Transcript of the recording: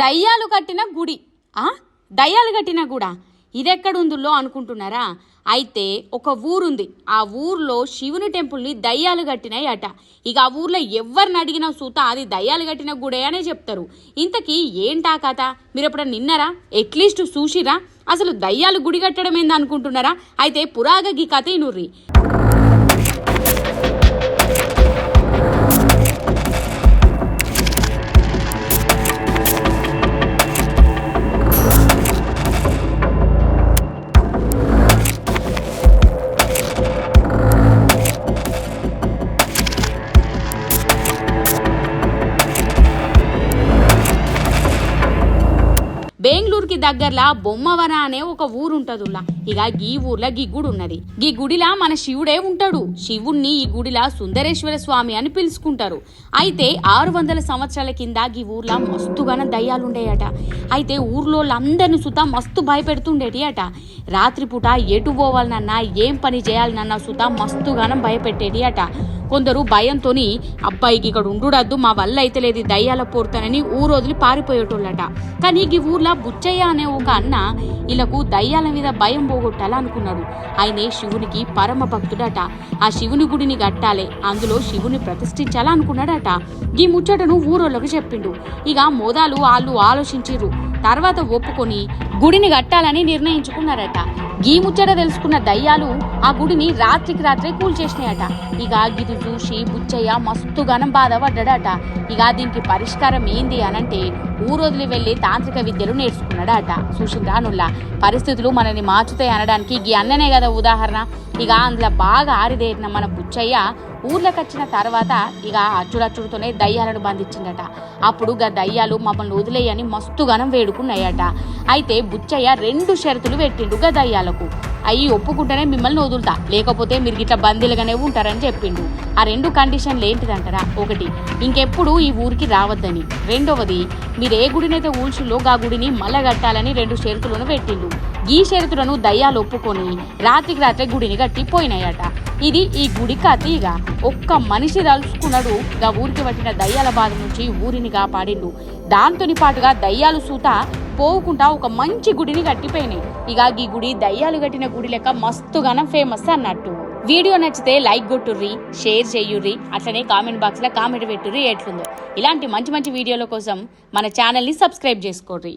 దయ్యాలు కట్టిన గుడి. ఆ? దయ్యాలు కట్టిన గుడా? ఇదెక్కడుందులో అనుకుంటున్నారా? అయితే ఒక ఊరుంది. ఆ ఊర్లో శివుని టెంపుల్ని దయ్యాలు కట్టినాయి అట. ఇక ఆ ఊర్లో ఎవరిని అడిగినా సూత అది దయ్యాలు కట్టిన గుడే అనే చెప్తారు. ఇంతకీ ఏంటా కథ? మీరు ఎప్పుడన్నా నిన్నారా? అట్లీస్ట్ చూసిరా? అసలు దయ్యాలు గుడి కట్టడం ఏందనుకుంటున్నారా అయితే పురాగ గీ కథ ఇనుర్రి. బెంగళూరుకి దగ్గరలా బొమ్మవన అనే ఒక ఊరుంటదుల్లా. ఇక ఈ ఊర్లో గీ గుడి ఉన్నది గీ గుడిలా మన శివుడే ఉంటాడు. శివుణ్ణి ఈ గుడిలా సుందరేశ్వర స్వామి అని పిలుచుకుంటారు. అయితే ఆరు వందల సంవత్సరాల కింద గీ ఊర్లో మస్తుగాన దయ్యాలుండేయట. అయితే ఊర్లో అందరిని సుత మస్తు భయపెడుతుండేటి అట రాత్రిపూట ఎటు పోవాలనన్నా ఏం పని చేయాలనన్నా సుత మస్తుగానం భయపెట్టేటి అట కొందరు భయంతోని అబ్బాయికి ఇక్కడ ఉండుడద్దు మా వల్ల అయితే లేదు దయ్యాల పోరుతానని ఊరు వదిలి పారిపోయేటోళ్ళట. కానీ ఈ ఊర్లో బుచ్చయ్య అనే ఒక అన్న వీళ్ళకు దయ్యాల మీద భయం పోగొట్టాలనుకున్నాడు. ఆయనే శివునికి పరమ భక్తుడట. ఆ శివుని గుడిని కట్టాలి. అందులో శివుని ప్రతిష్ఠించాలనుకున్నాడట. ఈ ముచ్చటను ఊరోళ్ళకు చెప్పిండు. ఇక మోదాలు వాళ్ళు ఆలోచించిర్రు. తర్వాత ఒప్పుకొని గుడిని కట్టాలని నిర్ణయించుకున్నారట. ఈ ముచ్చట తెలుసుకున్న దయ్యాలు ఆ గుడిని రాత్రికి రాత్రే కూల్చేసినాయట. ఇక గిది చూసి బుచ్చయ్య మస్తుగానం బాధపడ్డాడట. ఇక దీనికి పరిష్కారం ఏంది అనంటే ఊరొదిలి వెళ్ళి తాంత్రిక విద్యలు నేర్చుకున్నాడట. చూసిండ్రా రానుల్లా పరిస్థితులు మనని మార్చుతాయి అనడానికి ఈ అన్ననే కదా ఉదాహరణ. ఇక అందులో బాగా ఆరిదేరిన మన బుచ్చయ్య ఊర్లోకి వచ్చిన తర్వాత ఇక అచ్చుడచ్చుడుతోనే దయ్యాలను బంధించిండట అప్పుడు గా దయ్యాలు మమ్మల్ని వదిలేయని మస్తుగానం వేడుకున్నాయట. అయితే బుచ్చయ్య రెండు షరతులు పెట్టిండు గా దయ్యాలకు. అవి ఒప్పుకుంటేనే మిమ్మల్ని వదులుతా లేకపోతే మీరు గిట్లా బందీలుగానే ఉంటారని చెప్పిండు. ఆ రెండు కండిషన్లు ఏంటిదంటారా? ఒకటి ఇంకెప్పుడు ఈ ఊరికి రావద్దని. రెండవది మీరు ఏ గుడినైతే ఊల్చుల్లో ఆ గుడిని మల్లగట్టాలని కట్టాలని రెండు షరతులను పెట్టిండు. ఈ షరతులను దయ్యాలు ఒప్పుకొని రాత్రికి రాత్రే గుడిని కట్టి పోయినాయట. ఇది ఈ గుడి కథీగా. ఒక్క మనిషి తలుచుకున్నాడు గా ఊరికి పట్టిన దయ్యాల బాధ నుంచి ఊరిని కాపాడిండు. దాంతోని పాటుగా దయ్యాలు సూత పోకుండా ఒక మంచి గుడిని కట్టిపోయినాయి. ఇక ఈ గుడి దయ్యాలు కట్టిన గుడి లెక్క మస్తుగానం ఫేమస్ అన్నట్టు. వీడియో నచ్చితే లైక్ కొట్టుర్రి షేర్ చేయుర్రి అట్లనే కామెంట్ బాక్స్లో కామెంట్ పెట్టుర్రి ఎట్లుందో. ఇలాంటి మంచి మంచి వీడియోల కోసం మన ఛానల్ని సబ్స్క్రైబ్ చేసుకోర్రి.